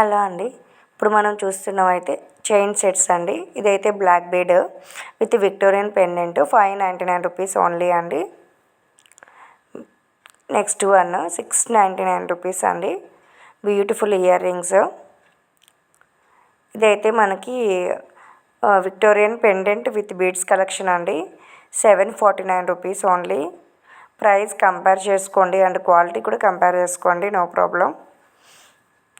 Hello అండి. ఇప్పుడు మనం చూస్తున్నాం అయితే చైన్ సెట్స్ అండి. ఇదైతే black bead with Victorian pendant five ninety nine rupees only అండి. Next one six ninety nine rupees అండి. Beautiful ear rings. ఇదైతే మనకి Victorian pendant with beads collection అండి. Seven forty nine rupees only. Price compare చేసుకోండి and quality కూడా compare చేసుకోండి. No problem.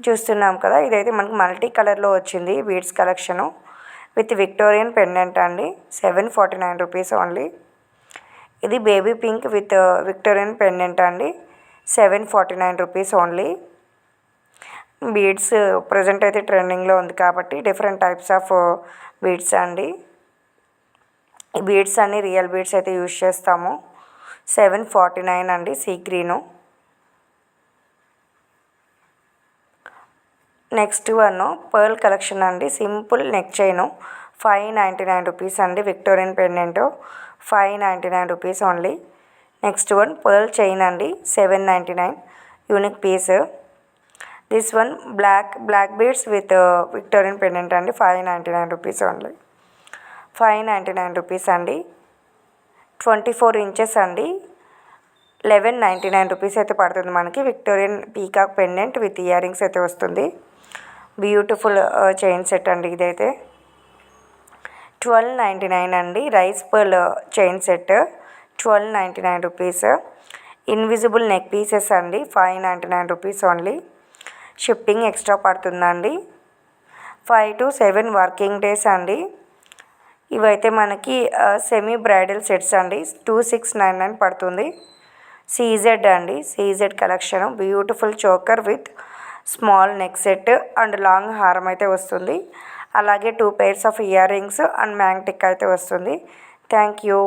చూస్తున్నాం కదా ఇదైతే మనకి మల్టీ కలర్లో వచ్చింది beads collection. With Victorian pendant అండి seven forty nine rupees only. ఇది baby pink with Victorian pendant అండి seven forty nine rupees only. Beads present అయితే ట్రెండింగ్లో ఉంది కాబట్టి డిఫరెంట్ టైప్స్ ఆఫ్ బీడ్స్ అండి. ఈ బీడ్స్ అన్ని రియల్ బీడ్స్ అయితే యూజ్ చేస్తాము. సెవెన్ ఫార్టీ నైన్ అండి sea green. Next one pearl collection అండి. Simple neck chain. Five ninety nine rupees అండి. Victorian pendant. Five ninety nine rupees only. Next one pearl chain అండి. Seven ninety nine unique piece. This one black black beads with Victorian pendant అండి. Five ninety nine rupees only. Five ninety nine rupees అండి. Twenty four inches అండి. Eleven ninety nine rupees అయితే పడుతుంది మనకి. Victorian peacock pendant with ear rings అయితే వస్తుంది. Beautiful chain set అండి ఇదైతే. ట్వెల్వ్ నైంటీ నైన్ అండి rice pearl chain set twelve ninety nine rupees. Invisible neck pieces అండి five ninety nine rupees only. Shipping extra పడుతుందండి. Five to seven working days అండి. ఇవైతే మనకి సెమీ బ్రైడల్ సెట్స్ అండి two six nine nine పడుతుంది. CZ అండి CZ collection beautiful choker with small neck set and long హారం అయితే వస్తుంది. అలాగే two pairs of ear rings and maang tikka అయితే వస్తుంది. Thank you